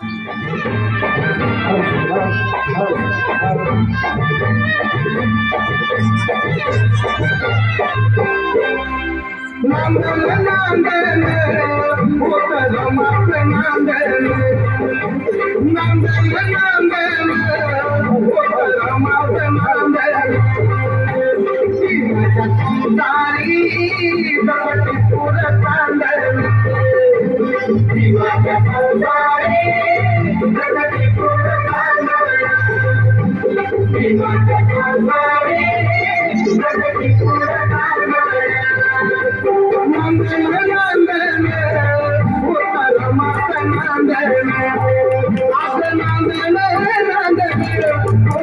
Nandele, nandele, nandele, nandele, nandele, nandele, nandele, nandele,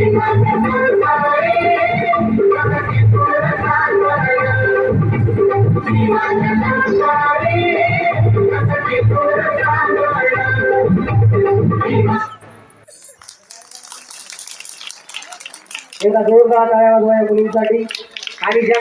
एका जोरदार आयात मुलींसाठी आणि ज्या